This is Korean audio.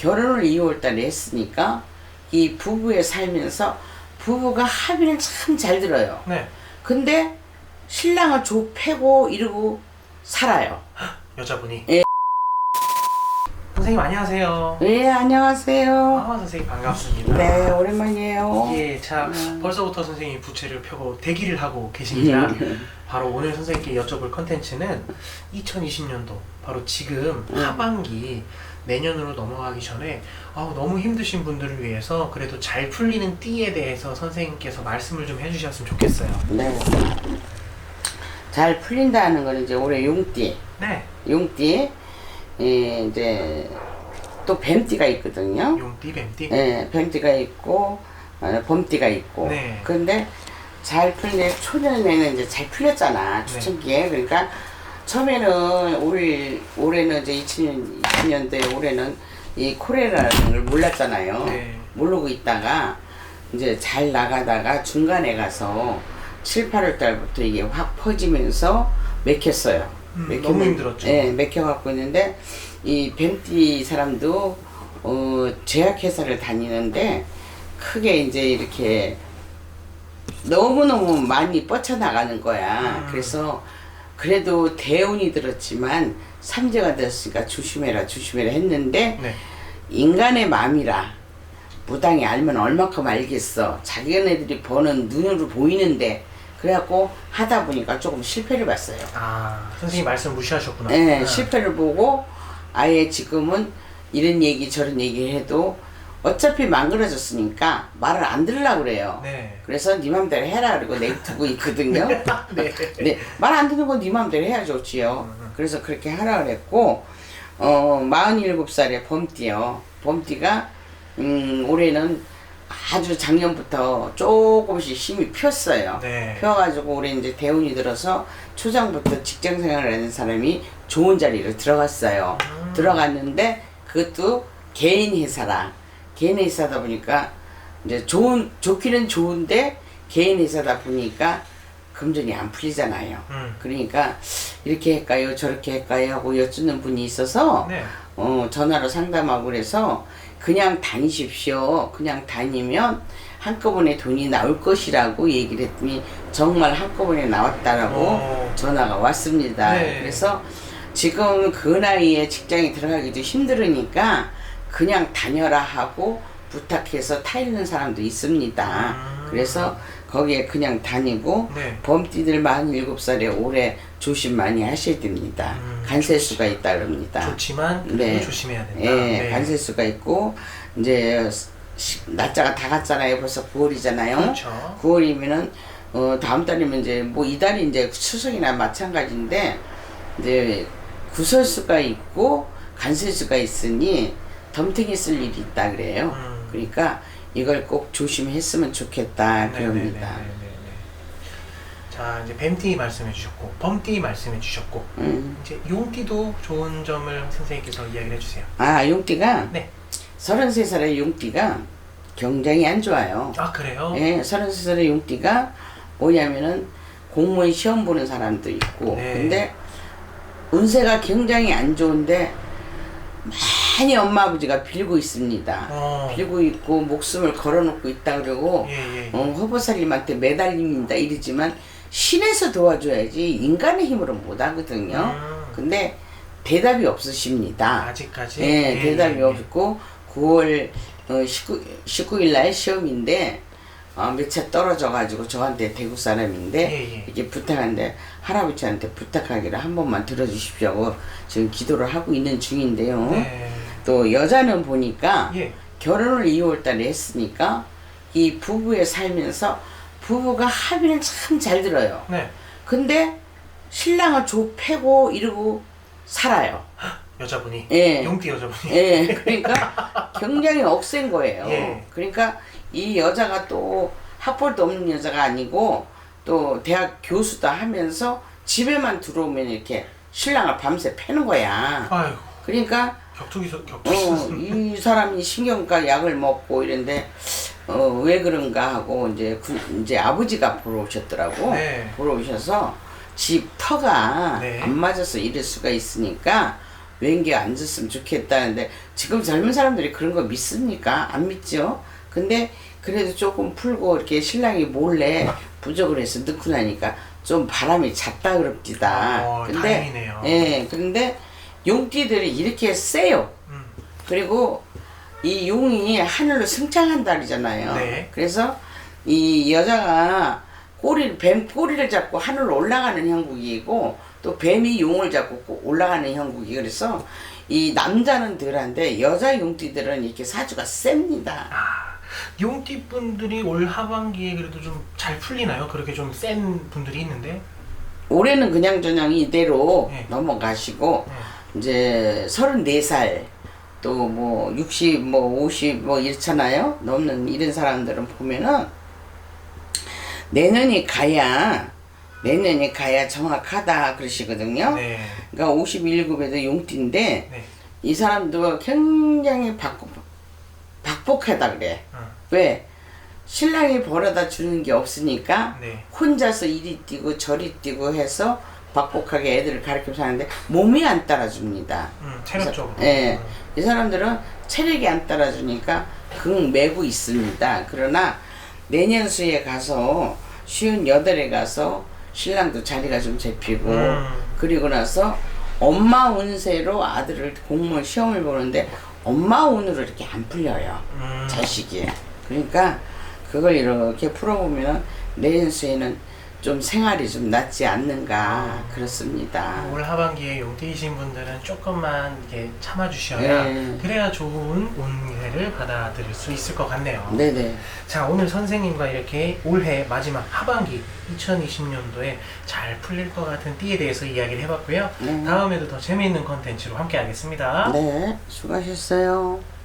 결혼을 2월 달에 했으니까 이 부부에 살면서 부부가 합의는 참 잘 들어요. 네. 근데 신랑을 좁히고 이러고 살아요. 여자분이. 예. 선생님 안녕하세요. 네, 안녕하세요. 아 선생님 반갑습니다. 네, 오랜만이에요. 예, 자 음. 벌써부터 선생님이 부채를 펴고 대기를 하고 계십니다. 예. 바로 오늘 선생님께 여쭤볼 컨텐츠는 2020년도 바로 지금 음. 하반기 내년으로 넘어가기 전에 아우, 너무 힘드신 분들을 위해서 그래도 잘 풀리는 띠에 대해서 선생님께서 말씀을 좀 해주셨으면 좋겠어요. 네. 잘 풀린다는 건 이제 올해 용띠, 네, 용띠, 예, 이제 또 뱀띠가 있거든요. 용띠, 뱀띠. 예, 뱀띠가 있고 어, 범띠가 있고. 네. 근데 잘 풀린 초년에는 이제 잘 풀렸잖아 네. 추천기에. 그러니까 처음에는 올 올해는 이제 2000년 2000년대 올해는 이 코레라는 걸 몰랐잖아요. 네. 모르고 있다가 이제 잘 나가다가 중간에 가서 7, 8월 달부터 이게 확 퍼지면서 맥혔어요. 음, 맥히면- 너무 힘들었죠. 예, 맥혀 갖고 있는데 이 뱀띠 사람도 어, 제약회사를 다니는데 크게 이제 이렇게 너무너무 많이 뻗쳐나가는 거야. 음. 그래서 그래도 대운이 들었지만 삼재가 됐으니까 조심해라 조심해라 했는데 네. 인간의 마음이라 무당이 알면 얼마큼 알겠어. 자기네들이 버는 눈으로 보이는데 그래갖고 하다 보니까 조금 실패를 봤어요. 아 선생님 말씀 무시하셨구나. 네, 아. 실패를 보고 아예 지금은 이런 얘기 저런 얘기 해도 어차피 망그러졌으니까 말을 안 들으려고 그래요. 네. 그래서 네 맘대로 해라 그러고 내두고 있거든요. 네. 네, 말 안 듣는 건 네 맘대로 해야 좋지요. 그래서 그렇게 하라 그랬고, 어, 47살에 범띠요. 범띠가, 음, 올해는 아주 작년부터 조금씩 힘이 폈어요. 네. 펴가지고 올해 이제 대운이 들어서 초장부터 직장 생활을 하는 사람이 좋은 자리로 들어갔어요. 음. 들어갔는데 그것도 개인 회사라. 개인 회사다 보니까 이제 좋은, 좋기는 좋은데 개인 회사다 보니까 금전이 안 풀리잖아요. 음. 그러니까 이렇게 할까요 저렇게 할까요 하고 여쭙는 분이 있어서 네. 어, 전화로 상담하고 그래서 그냥 다니십시오. 그냥 다니면 한꺼번에 돈이 나올 것이라고 얘기를 했더니 정말 한꺼번에 나왔다라고 오. 전화가 왔습니다. 네. 그래서 지금 그 나이에 직장에 들어가기도 힘들으니까 그냥 다녀라 하고 부탁해서 타이는 사람도 있습니다. 음. 그래서 거기에 그냥 다니고 네. 범띠들 47살에 올해 조심 많이 하셔야 됩니다. 음, 간세수가 있다 그럽니다. 좋지만 네. 조심해야 된다. 예, 네. 간세수가 있고 이제 시- 날짜가 다 갔잖아요. 벌써 9월이잖아요. 그렇죠. 9월이면은 어, 다음 달이면 이제 뭐 이달이 이제 추석이나 마찬가지인데 이제 구설수가 있고 간세수가 있으니 덤탱이 쓸 일이 있다 그래요. 음. 그러니까 이걸 꼭 조심했으면 좋겠다 그럽니다. 네네네네네. 자 이제 뱀띠 말씀해 주셨고 범띠 말씀해 주셨고 음. 이제 용띠도 좋은 점을 선생님께서 이야기를 해주세요. 아 용띠가 네. 33살의 용띠가 굉장히 안 좋아요. 아 그래요? 예, 33살의 용띠가 뭐냐면은 공무원 시험 보는 사람도 있고 네. 근데 운세가 굉장히 안 좋은데 많이 엄마 아버지가 빌고 있습니다. 어. 빌고 있고 목숨을 걸어놓고 있다 그러고 예, 예. 어, 허보살님한테 매달립니다 이러지만 신에서 도와줘야지 인간의 힘으로 못 하거든요. 음. 근데 대답이 없으십니다. 아직까지. 예, 예, 대답이 예, 예. 없고 9월 어, 19, 19일 날 시험인데 어, 몇차 떨어져 가지고 저한테 대구 사람인데 예, 예. 이렇게 부탁하는데 할아버지한테 부탁하기를 한 번만 들어주십시오 하고 지금 기도를 하고 있는 중인데요. 네. 또 여자는 보니까 예. 결혼을 2월 달에 했으니까 이 부부에 살면서 부부가 합의는 참 잘 들어요. 네. 근데 신랑을 좁히고 이러고 살아요. 여자분이. 예. 용띠 여자분이. 예, 그러니까 굉장히 억센 거예요. 예. 그러니까 이 여자가 또 학벌도 없는 여자가 아니고 또 대학 교수도 하면서 집에만 들어오면 이렇게 신랑을 밤새 패는 거야. 아유 그러니까 격투기서 어, 격투기. 이 사람이 신경과 약을 먹고 이런데 어, 왜 그런가 하고 이제 구, 이제 아버지가 보러 오셨더라고. 네. 보러 오셔서 집 터가 네. 안 맞아서 이럴 수가 있으니까 외인기가 앉았으면 좋겠다는데 지금 젊은 사람들이 그런 거 믿습니까? 안 믿죠. 근데 그래도 조금 풀고 이렇게 신랑이 몰래 부적을 해서 넣고 나니까 좀 바람이 잤다 그럽디다. 어, 근데 다행이네요. 예, 그런데 용띠들이 이렇게 세요. 음. 그리고 이 용이 하늘로 승창한다리잖아요. 네. 그래서 이 여자가 꼬리 뱀 꼬리를 잡고 하늘로 올라가는 형국이고 또 뱀이 용을 잡고 꼬- 올라가는 형국이 그래서 이 남자는 덜한데 여자 용띠들은 이렇게 사주가 셉니다. 아, 용띠 분들이 올 하반기에 그래도 좀 잘 풀리나요? 그렇게 좀 센 분들이 있는데. 올해는 그냥 저냥 이대로 네. 넘어가시고 네. 이제 34살 또 뭐 60, 뭐 50, 뭐 이렇잖아요. 넘는 이런 사람들은 보면은 내년이 가야 내년이 가야 정확하다 그러시거든요. 네. 그러니까 51급에도 용띠인데 네. 이 사람도 굉장히 박복, 박복하다 그래. 어, 왜? 신랑이 벌어다 주는 게 없으니까 네. 혼자서 이리 뛰고 저리 뛰고 해서 박복하게 애들을 가르쳐 사는데 몸이 안 따라줍니다. 음, 체력적으로. 예. 음. 이 사람들은 체력이 안 따라주니까 극 매고 있습니다. 그러나 내년 수에 가서 쉬운 여덟에 가서 신랑도 자리가 좀 잡히고 음. 그리고 나서 엄마 운세로 아들을 공무원 시험을 보는데 엄마 운으로 이렇게 안 풀려요. 음. 자식이. 그러니까 그걸 이렇게 풀어보면 내년 수에는 좀 생활이 좀 낫지 않는가 그렇습니다. 올 하반기에 용띠이신 분들은 조금만 이렇게 참아주셔야 네. 그래야 좋은 운해를 받아들일 수 있을 것 같네요. 네네. 자 오늘 선생님과 이렇게 올해 마지막 하반기 2020년도에 잘 풀릴 것 같은 띠에 대해서 이야기를 해봤고요. 네. 다음에도 더 재미있는 컨텐츠로 함께 하겠습니다. 네, 수고하셨어요.